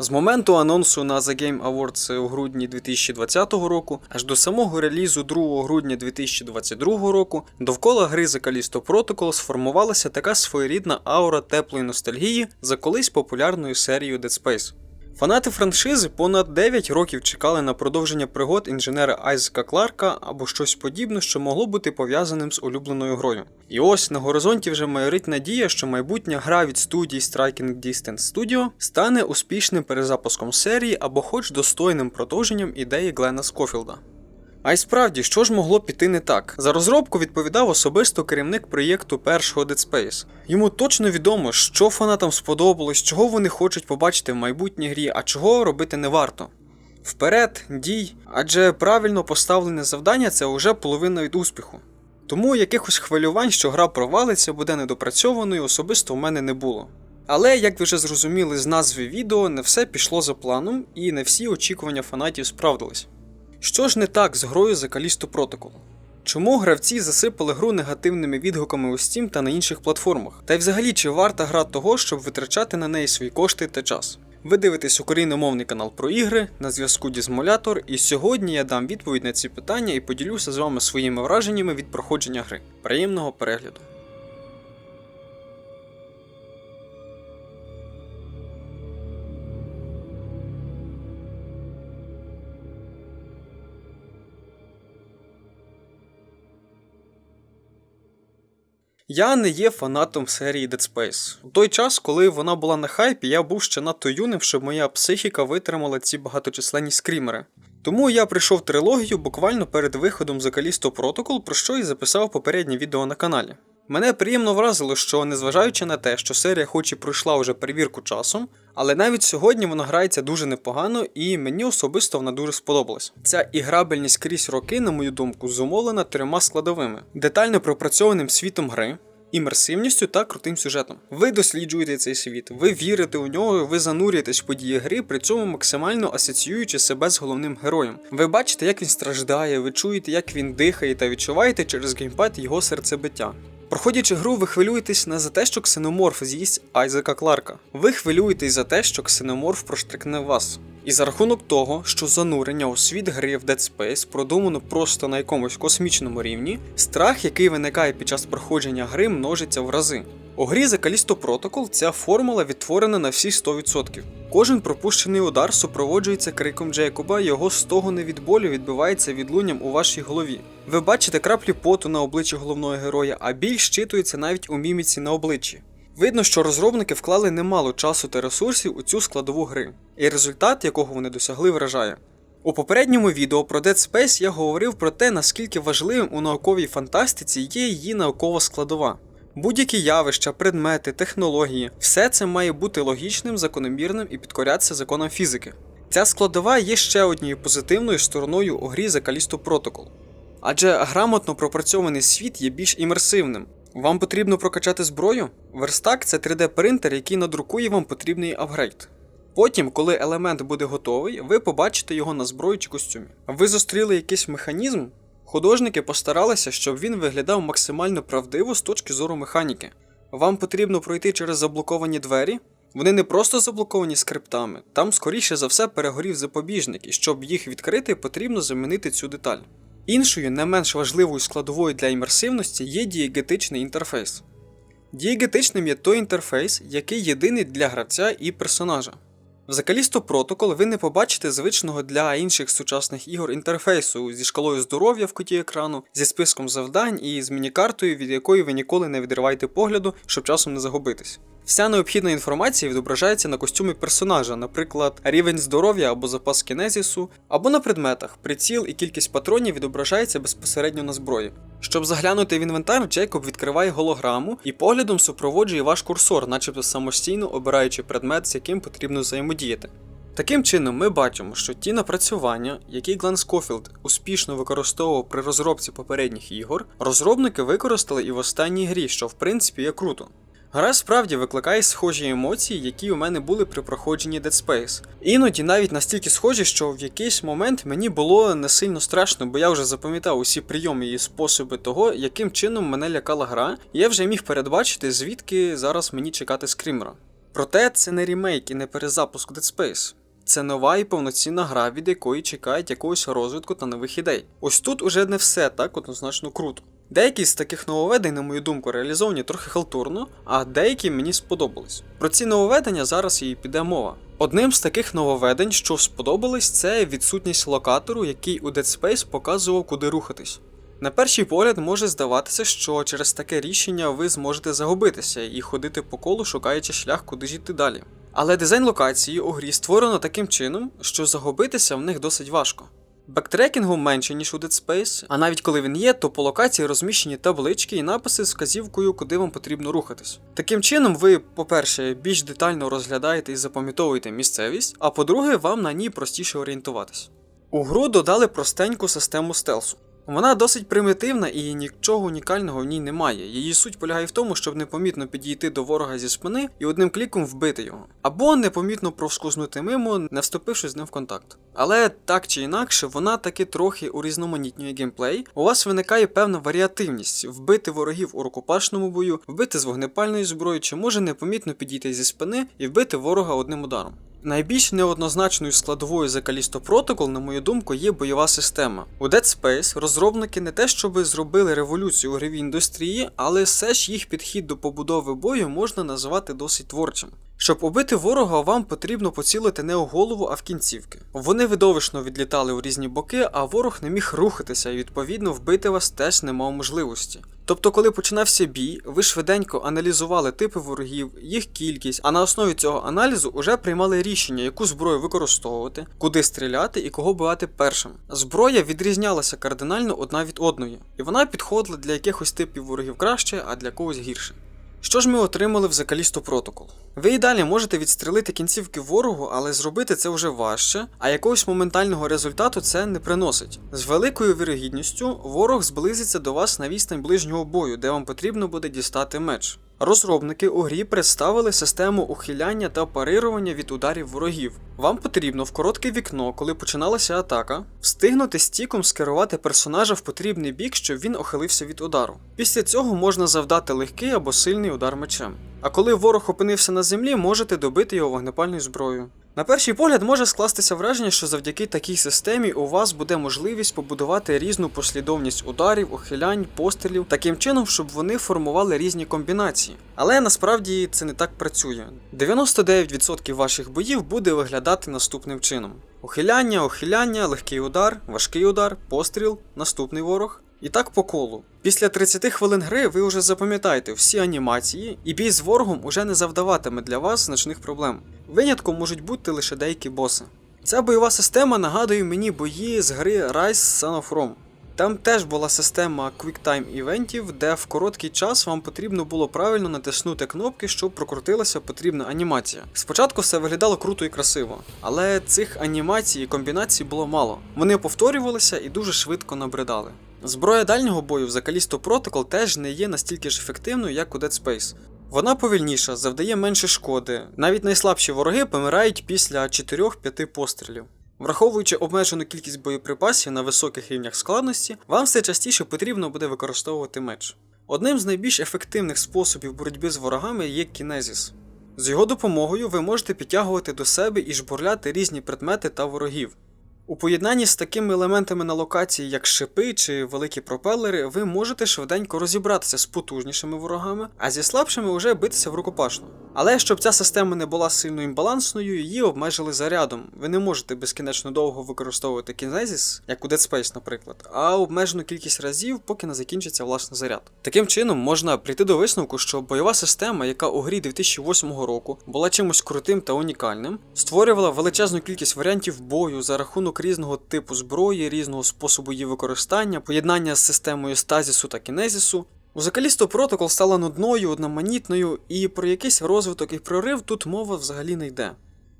З моменту анонсу на The Game Awards у грудні 2020 року аж до самого релізу 2 грудня 2022 року довкола гри The Callisto Protocol сформувалася така своєрідна аура теплої ностальгії за колись популярною серією Dead Space. Фанати франшизи понад 9 років чекали на продовження пригод інженера Айзека Кларка або щось подібне, що могло бути пов'язаним з улюбленою грою. І ось на горизонті вже майорить надія, що майбутня гра від студії Striking Distance Studio стане успішним перезапуском серії або хоч достойним продовженням ідеї Глена Скофілда. А й справді, що ж могло піти не так? За розробку відповідав особисто керівник проєкту першого Dead Space. Йому точно відомо, що фанатам сподобалось, чого вони хочуть побачити в майбутній грі, а чого робити не варто. Вперед, дій, адже правильно поставлене завдання це вже половина від успіху. Тому якихось хвилювань, що гра провалиться, буде недопрацьованою, особисто в мене не було. Але, як ви вже зрозуміли з назви відео, не все пішло за планом, і не всі очікування фанатів справдились. Що ж не так з грою The Callisto Protocol? Чому гравці засипали гру негативними відгуками у Steam та на інших платформах? Та й взагалі чи варта гра того, щоб витрачати на неї свої кошти та час? Ви дивитесь україномовний канал про ігри на зв'язку Дізмолятор, і сьогодні я дам відповідь на ці питання і поділюся з вами своїми враженнями від проходження гри. Приємного перегляду! Я не є фанатом серії Dead Space. У той час, коли вона була на хайпі, я був ще надто юним, щоб моя психіка витримала ці багаточисленні скрімери. Тому я прийшов трилогію буквально перед виходом The Callisto Protocol, про що і записав попереднє відео на каналі. Мене приємно вразило, що незважаючи на те, що серія хоч і пройшла вже перевірку часом, але навіть сьогодні вона грається дуже непогано і мені особисто вона дуже сподобалась. Ця іграбельність крізь роки, на мою думку, зумовлена трьома складовими: детально пропрацьованим світом гри. Імерсивністю та крутим сюжетом. Ви досліджуєте цей світ, ви вірите у нього, ви занурюєтесь в події гри, при цьому максимально асоціюючи себе з головним героєм. Ви бачите, як він страждає, ви чуєте, як він дихає, та відчуваєте через геймпад його серцебиття. Проходячи гру, ви хвилюєтесь не за те, що ксеноморф з'їсть Айзека Кларка. Ви хвилюєтесь за те, що ксеноморф проштрикне вас. І за рахунок того, що занурення у світ гри в Dead Space продумано просто на якомусь космічному рівні, страх, який виникає під час проходження гри, множиться в рази. У грі The Callisto Protocol ця формула відтворена на всі 100%. Кожен пропущений удар супроводжується криком Джейкоба, його стогони від болю відбивається відлунням у вашій голові. Ви бачите краплі поту на обличчі головного героя, а біль щитується навіть у міміці на обличчі. Видно, що розробники вклали немало часу та ресурсів у цю складову гри, і результат, якого вони досягли, вражає. У попередньому відео про Dead Space я говорив про те, наскільки важливим у науковій фантастиці є її наукова складова. Будь-які явища, предмети, технології все це має бути логічним, закономірним і підкорятися законам фізики. Ця складова є ще однією позитивною стороною у грі The Callisto Protocol. Адже грамотно пропрацьований світ є більш імерсивним. Вам потрібно прокачати зброю? Верстак це 3D-принтер, який надрукує вам потрібний апгрейд. Потім, коли елемент буде готовий, ви побачите його на зброї чи костюмі. Ви зустріли якийсь механізм? Художники постаралися, щоб він виглядав максимально правдиво з точки зору механіки. Вам потрібно пройти через заблоковані двері. Вони не просто заблоковані скриптами, там, скоріше за все, перегорів запобіжник, і щоб їх відкрити, потрібно замінити цю деталь. Іншою, не менш важливою складовою для імерсивності є дієгетичний інтерфейс. Дієгетичним є той інтерфейс, який єдиний для гравця і персонажа. В закалісто, протокол, ви не побачите звичного для інших сучасних ігор інтерфейсу зі шкалою здоров'я в куті екрану, зі списком завдань і з мінікартою, від якої ви ніколи не відриваєте погляду, щоб часом не загубитись. Вся необхідна інформація відображається на костюмі персонажа, наприклад, рівень здоров'я або запас кінезісу, або на предметах. Приціл і кількість патронів відображається безпосередньо на зброї. Щоб заглянути в інвентар, Джейкоб відкриває голограму і поглядом супроводжує ваш курсор, начебто самостійно обираючи предмет, з яким потрібно взаємодіяти. Таким чином, ми бачимо, що ті напрацювання, які Глен Скофілд успішно використовував при розробці попередніх ігор, розробники використали і в останній грі, що в принципі є круто. Гра справді викликає схожі емоції, які у мене були при проходженні Dead Space. Іноді навіть настільки схожі, що в якийсь момент мені було не сильно страшно, бо я вже запам'ятав усі прийоми і способи того, яким чином мене лякала гра, і я вже міг передбачити, звідки зараз мені чекати скрімера. Проте це не ремейк і не перезапуск Dead Space. Це нова і повноцінна гра, від якої чекають якогось розвитку та нових ідей. Ось тут уже не все так однозначно круто. Деякі з таких нововведень, на мою думку, реалізовані трохи халтурно, а деякі мені сподобались. Про ці нововведення зараз і піде мова. Одним з таких нововведень, що сподобались, це відсутність локатору, який у Dead Space показував, куди рухатись. На перший погляд може здаватися, що через таке рішення ви зможете загубитися і ходити по колу, шукаючи шлях, куди ж йти далі. Але дизайн локації у грі створено таким чином, що загубитися в них досить важко. Бектрекінгу менше, ніж у Dead Space, а навіть коли він є, то по локації розміщені таблички і написи з вказівкою, куди вам потрібно рухатись. Таким чином, ви, по-перше, більш детально розглядаєте і запам'ятовуєте місцевість, а по-друге, вам на ній простіше орієнтуватись. У гру додали простеньку систему стелсу. Вона досить примітивна і нічого унікального в ній немає. Її суть полягає в тому, щоб непомітно підійти до ворога зі спини і одним кліком вбити його, або непомітно провскузнути мимо, не вступивши з ним в контакт. Але так чи інакше, вона таки трохи урізноманітнює геймплей. У вас виникає певна варіативність вбити ворогів у рукопашному бою, вбити з вогнепальної зброї, чи може непомітно підійти зі спини і вбити ворога одним ударом. Найбільш неоднозначною складовою за Callisto Protocol, на мою думку, є бойова система. У Dead Space розробники не те, щоб зробили революцію у гравій індустрії, але все ж їх підхід до побудови бою можна називати досить творчим. Щоб убити ворога, вам потрібно поцілити не у голову, а в кінцівки. Вони видовищно відлітали у різні боки, а ворог не міг рухатися, і відповідно вбити вас теж не мав можливості. Тобто, коли починався бій, ви швиденько аналізували типи ворогів, їх кількість, а на основі цього аналізу вже приймали рішення, яку зброю використовувати, куди стріляти і кого бивати першим. Зброя відрізнялася кардинально одна від одної, і вона підходила для якихось типів ворогів краще, а для когось гірше. Що ж ми отримали в закалісту протокол? Ви і далі можете відстрелити кінцівки ворогу, але зробити це вже важче, а якогось моментального результату це не приносить. З великою вірогідністю ворог зблизиться до вас на відстань ближнього бою, де вам потрібно буде дістати меч. Розробники у грі представили систему ухиляння та парирування від ударів ворогів. Вам потрібно в коротке вікно, коли починалася атака, встигнути стіком скерувати персонажа в потрібний бік, щоб він охилився від удару. Після цього можна завдати легкий або сильний удар мечем. А коли ворог опинився на землі, можете добити його вогнепальною зброєю. На перший погляд може скластися враження, що завдяки такій системі у вас буде можливість побудувати різну послідовність ударів, ухилянь, пострілів, таким чином, щоб вони формували різні комбінації. Але насправді це не так працює. 99% ваших боїв буде виглядати наступним чином: ухиляння, ухиляння, легкий удар, важкий удар, постріл, наступний ворог. І так по колу. Після 30 хвилин гри ви вже запам'ятаєте всі анімації, і бій з ворогом уже не завдаватиме для вас значних проблем. Винятком можуть бути лише деякі боси. Ця бойова система нагадує мені бої з гри Rise Son of Rome. Там теж була система QuickTime івентів, де в короткий час вам потрібно було правильно натиснути кнопки, щоб прокрутилася потрібна анімація. Спочатку все виглядало круто і красиво, але цих анімацій і комбінацій було мало. Вони повторювалися і дуже швидко набридали. Зброя дальнього бою в Callisto Protocol теж не є настільки ж ефективною, як у Dead Space. Вона повільніша, завдає менше шкоди. Навіть найслабші вороги помирають після 4-5 пострілів. Враховуючи обмежену кількість боєприпасів на високих рівнях складності, вам все частіше потрібно буде використовувати меч. Одним з найбільш ефективних способів боротьби з ворогами є кінезіс. З його допомогою ви можете підтягувати до себе і жбурляти різні предмети та ворогів. У поєднанні з такими елементами на локації, як шипи чи великі пропелери, ви можете швиденько розібратися з потужнішими ворогами, а зі слабшими вже битися в рукопашну. Але щоб ця система не була сильно імбалансною, її обмежили зарядом. Ви не можете безкінечно довго використовувати кінезіс, як у Dead Space, наприклад, а обмежену кількість разів, поки не закінчиться власне заряд. Таким чином можна прийти до висновку, що бойова система, яка у грі 2008 року була чимось крутим та унікальним, створювала величезну кількість варіантів бою за рахунок різного типу зброї, різного способу її використання, поєднання з системою стазісу та кінезісу. У Callisto Protocol стала нудною, одноманітною, і про якийсь розвиток і прорив тут мова взагалі не йде.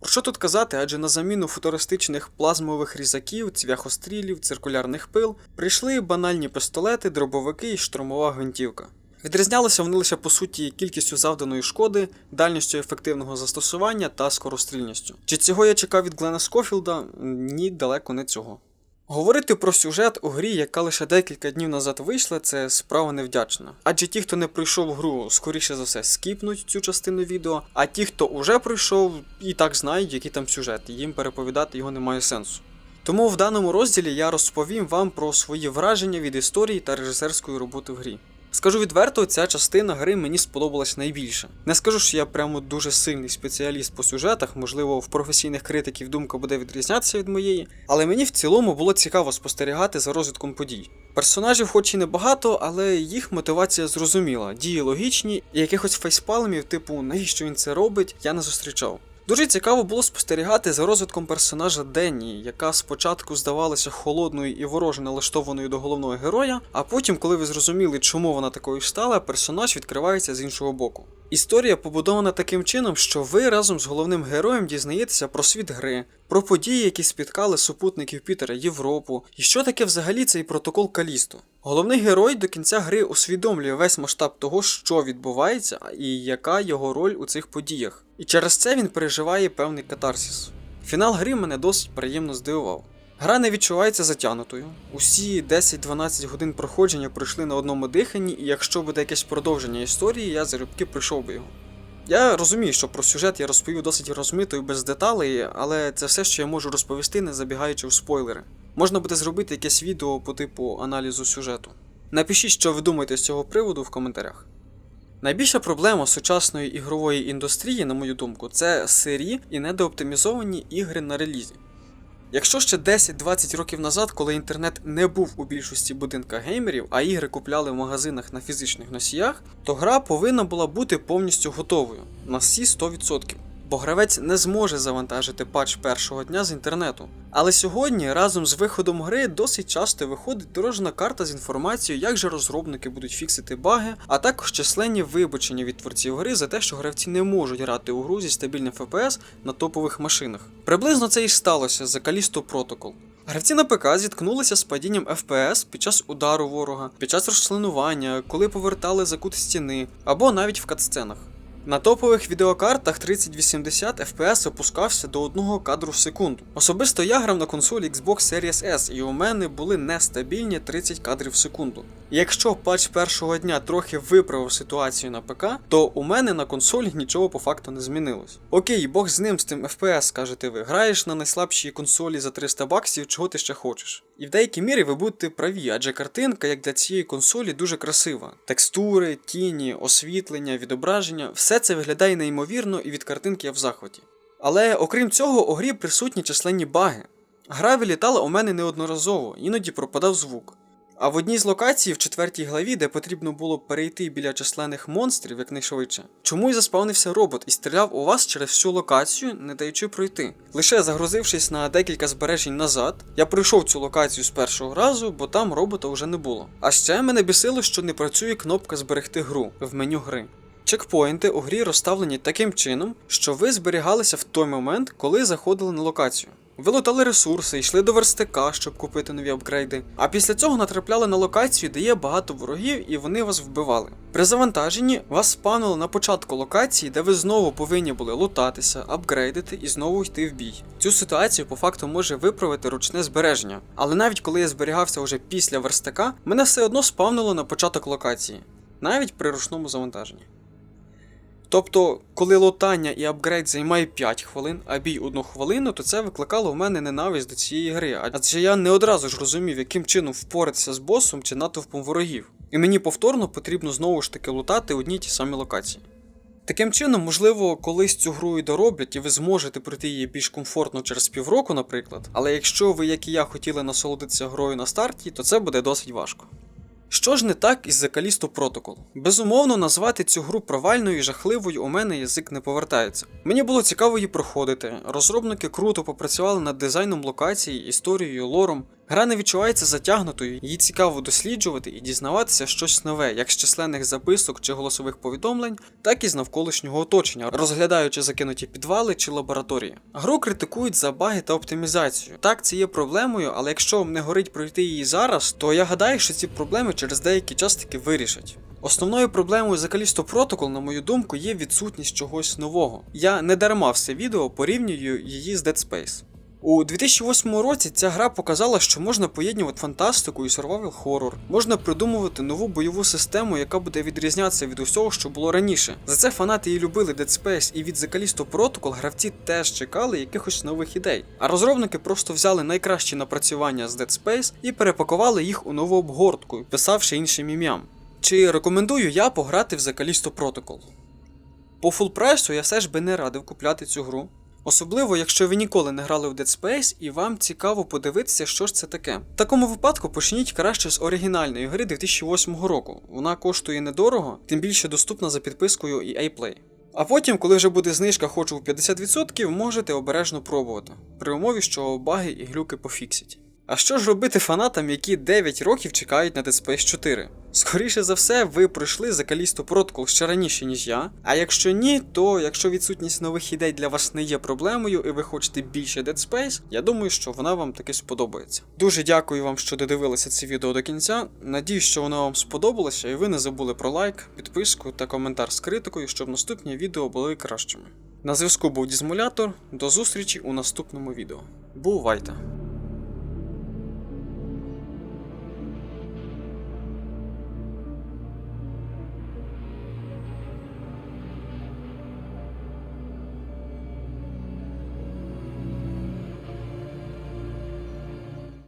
Про що тут казати, адже на заміну футуристичних плазмових різаків, цвяхострілів, циркулярних пил прийшли банальні пістолети, дробовики і штурмова гвинтівка. Відрізнялися вони лише по суті кількістю завданої шкоди, дальністю ефективного застосування та скорострільністю. Чи цього я чекав від Глена Скофілда? Ні, далеко не цього. Говорити про сюжет у грі, яка лише декілька днів назад вийшла, це справа невдячна. Адже ті, хто не пройшов гру, скоріше за все, скіпнуть цю частину відео, а ті, хто уже пройшов, і так знають, який там сюжет, їм переповідати його немає сенсу. Тому в даному розділі я розповім вам про свої враження від історії та режисерської роботи в грі. Скажу відверто, ця частина гри мені сподобалась найбільше. Не скажу, що я прямо дуже сильний спеціаліст по сюжетах, можливо, в професійних критиків думка буде відрізнятися від моєї, але мені в цілому було цікаво спостерігати за розвитком подій. Персонажів, хоч і небагато, але їх мотивація зрозуміла, дії логічні, і якихось фейспалмів, типу навіщо він це робить, я не зустрічав. Дуже цікаво було спостерігати за розвитком персонажа Денні, яка спочатку здавалася холодною і вороже налаштованою до головного героя, а потім, коли ви зрозуміли, чому вона такою стала, персонаж відкривається з іншого боку. Історія побудована таким чином, що ви разом з головним героєм дізнаєтеся про світ гри, про події, які спіткали супутників Пітера Європу, і що таке взагалі цей протокол Калісто. Головний герой до кінця гри усвідомлює весь масштаб того, що відбувається, і яка його роль у цих подіях. І через це він переживає певний катарсіс. Фінал гри мене досить приємно здивував. Гра не відчувається затягнутою. Усі 10-12 годин проходження пройшли на одному диханні, і якщо буде якесь продовження історії, я залюбки пройшов би його. Я розумію, що про сюжет я розповів досить розмито і без деталей, але це все, що я можу розповісти, не забігаючи в спойлери. Можна буде зробити якесь відео по типу аналізу сюжету. Напишіть, що ви думаєте з цього приводу в коментарях. Найбільша проблема сучасної ігрової індустрії, на мою думку, це сирі і недооптимізовані ігри на релізі. Якщо ще 10-20 років назад, коли інтернет не був у більшості будинках геймерів, а ігри купляли в магазинах на фізичних носіях, то гра повинна була бути повністю готовою на всі 100%. Бо гравець не зможе завантажити патч першого дня з інтернету. Але сьогодні, разом з виходом гри, досить часто виходить дорожна карта з інформацією, як же розробники будуть фіксити баги, а також численні вибачення від творців гри за те, що гравці не можуть грати у гру зі стабільним FPS на топових машинах. Приблизно це і сталося за Callisto Protocol. Гравці на ПК зіткнулися з падінням FPS під час удару ворога, під час розчленування, коли повертали за кут стіни, або навіть в катсценах. На топових відеокартах 3080 FPS опускався до 1 кадру в секунду. Особисто я грав на консолі Xbox Series S, і у мене були нестабільні 30 кадрів в секунду. Якщо патч першого дня трохи виправив ситуацію на ПК, то у мене на консолі нічого по факту не змінилось. Окей, Бог з ним з тим FPS, скажете ви, граєш на найслабшій консолі за 300 баксів, чого ти ще хочеш. І в деякій мірі ви будете праві, адже картинка, як для цієї консолі, дуже красива. Текстури, тіні, освітлення, відображення все це виглядає неймовірно і від картинки я в захваті. Але окрім цього, у грі присутні численні баги. Гра вилітала у мене неодноразово, іноді пропадав звук. А в одній з локацій в четвертій главі, де потрібно було перейти біля численних монстрів якнайшвидше, чомусь заспавнився робот і стріляв у вас через всю локацію, не даючи пройти. Лише загрузившись на декілька збережень назад, я пройшов цю локацію з першого разу, бо там робота вже не було. А ще мене бісило, що не працює кнопка зберегти гру в меню гри. Чекпоінти у грі розставлені таким чином, що ви зберігалися в той момент, коли заходили на локацію. Ви лутали ресурси, йшли до верстика, щоб купити нові апгрейди. А після цього натрапляли на локацію, де є багато ворогів, і вони вас вбивали. При завантаженні вас спавнили на початку локації, де ви знову повинні були лутатися, апгрейдити і знову йти в бій. Цю ситуацію по факту може виправити ручне збереження. Але навіть коли я зберігався вже після верстика, мене все одно спавнило на початок локації, навіть при ручному завантаженні. Тобто, коли лотання і апгрейд займає 5 хвилин, а бій 1 хвилину, то це викликало в мене ненависть до цієї гри, адже я не одразу ж розумів, яким чином впоратися з босом чи натовпом ворогів. І мені повторно потрібно знову ж таки лутати одні ті самі локації. Таким чином, можливо, колись цю гру і дороблять, і ви зможете пройти її більш комфортно через півроку, наприклад. Але якщо ви, як і я, хотіли насолодитися грою на старті, то це буде досить важко. Що ж не так із закалісту протокол? Безумовно, назвати цю гру провальною і жахливою у мене язик не повертається. Мені було цікаво її проходити. Розробники круто попрацювали над дизайном локації, історією, лором. Гра не відчувається затягнутою, її цікаво досліджувати і дізнаватися щось нове, як з численних записок чи голосових повідомлень, так і з навколишнього оточення, розглядаючи закинуті підвали чи лабораторії. Гру критикують за баги та оптимізацію. Так, це є проблемою, але якщо вам не горить пройти її зараз, то я гадаю, що ці проблеми через деякий час таки вирішать. Основною проблемою за Callisto на мою думку, є відсутність чогось нового. Я не дарма все відео порівнюю її з Dead Space. У 2008 році ця гра показала, що можна поєднувати фантастику і survival хоррор. Можна придумувати нову бойову систему, яка буде відрізнятися від усього, що було раніше. За це фанати і любили Dead Space, і від The Callisto Protocol гравці теж чекали якихось нових ідей. А розробники просто взяли найкращі напрацювання з Dead Space і перепакували їх у нову обгортку, писавши іншим ім'ям. Чи рекомендую я пограти в The Callisto Protocol? По фул прайсу я все ж би не радив купляти цю гру. Особливо, якщо ви ніколи не грали в Dead Space і вам цікаво подивитися, що ж це таке. В такому випадку почніть краще з оригінальної гри 2008 року. Вона коштує недорого, тим більше доступна за підпискою EA Play. А потім, коли вже буде знижка хоч у 50%, можете обережно пробувати, при умові, що баги і глюки пофіксять. А що ж робити фанатам, які 9 років чекають на Dead Space 4? Скоріше за все, ви пройшли за Callisto Protocol ще раніше, ніж я. А якщо ні, то якщо відсутність нових ідей для вас не є проблемою і ви хочете більше Dead Space, я думаю, що вона вам таки сподобається. Дуже дякую вам, що додивилися це відео до кінця. Надіюсь, що воно вам сподобалося, і ви не забули про лайк, підписку та коментар з критикою, щоб наступні відео були кращими. На зв'язку був Дізмулятор. До зустрічі у наступному відео. Бувайте!